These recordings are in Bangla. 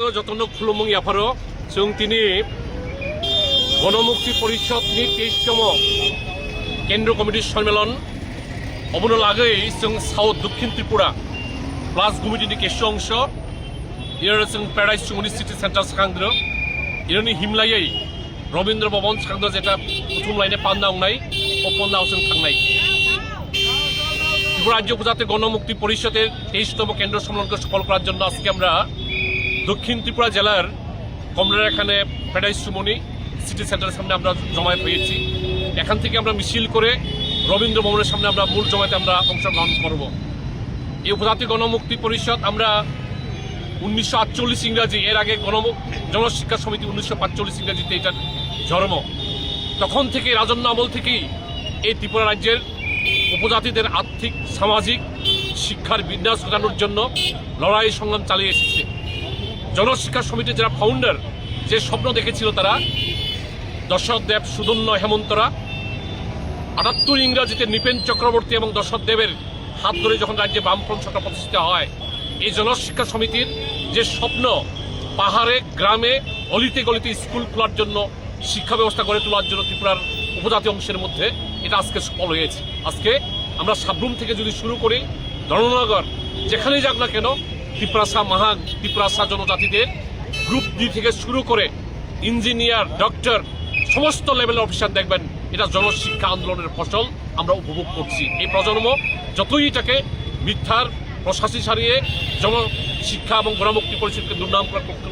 যতন খুলমং ইয়াফারো যোন গণমুক্তি পরিষদ নি তেইশতম কেন্দ্র কমিটির সম্মেলন। অবনল লাগে যোন সাউথ দক্ষিণ ত্রিপুরা প্লাস কমিটিনি কেসু অংশ। ইয়ার যোন প্যারাডাইস চুমনি সিটি সেন্টার সাংদ্র। ইরনি হিমলাই রবীন্দ্র ভবন সাংদ্র যেটা প্রথম লাইনে পান্না অংনাই অপন্না হোসেন খাংনাই ত্রিপুরা রাজ্য উপজাতি গণমুক্তি পরিষদের তেইশতম কেন্দ্র সম্মেলনকে সফল করার জন্য আজকে আমরা দক্ষিণ ত্রিপুরা জেলার কমলার এখানে প্যারাডাইস সুমনি সিটি সেন্টারের সামনে আমরা জমায়েত হয়েছি। এখান থেকে আমরা মিছিল করে রবীন্দ্র ভবনের সামনে আমরা মূল জমায়েতে আমরা অংশগ্রহণ করব। এই উপজাতি গণমুক্তি পরিষদ আমরা উনিশশো আটচল্লিশ ইংরাজি, এর আগে গণ জনশিক্ষা সমিতি উনিশশো পাঁচচল্লিশ ইংরাজিতে এটার জন্ম তখন থেকে রাজন্য আমল থেকেই এই ত্রিপুরা রাজ্যের উপজাতিদের আর্থিক, সামাজিক শিক্ষার বিন্যাস ঘটানোর জন্য লড়াই সংগ্রাম চালিয়ে এসেছে। জনশিক্ষা সমিতির যারা ফাউন্ডার যে স্বপ্ন দেখেছিল তারা দশরথ দেব সুদন্য হেমন্তরা, আটাত্তর ইংরাজিতে নৃপেন চক্রবর্তী এবং দশরথ দেবের হাত ধরে যখন রাজ্যে বামফ্রন্ট সরকার প্রতিষ্ঠিত হয়, এই জনশিক্ষা সমিতির যে স্বপ্ন, পাহাড়ে, গ্রামে, অলিতে গলিতে স্কুল খোলার জন্য, শিক্ষা ব্যবস্থা গড়ে তোলার জন্য ত্রিপুরার উপজাতি অংশের মধ্যে এটা আজকে সফল হয়েছে। আজকে আমরা সাবরুম থেকে যদি শুরু করি, ধর্মনগর, যেখানেই যাক না কেন ত্রিপ্রাসা মাহাগ ত্রিপ্রাসা জনজাতিদের গ্রুপ ডি থেকে শুরু করে ইঞ্জিনিয়ার ডক্টর সমস্ত লেভেলের অফিসার দেখবেন, এটা জনশিক্ষা আন্দোলনের ফসল, আমরা উপভোগ করছি। এই প্রজন্ম যতই এটাকে মিথ্যার প্রশাসী সারিয়ে জনশিক্ষা এবং গণমুক্তি পরিষদকে দুর্নাম করার পক্ষে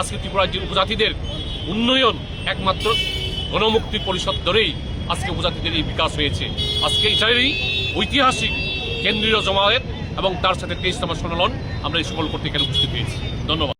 আজকে ত্রিপুরা উপজাতিদের উন্নয়ন একমাত্র গণমুক্তি পরিষদ ধরেই আজকে উপজাতিদের এই বিকাশ হয়েছে। আজকে এটারই ঐতিহাসিক কেন্দ্রীয় জমায়েত এবং তার সাথে তেইশতম সম্মেলন আমরা এই সকল করতে এখানে উপস্থিত হয়েছি। ধন্যবাদ।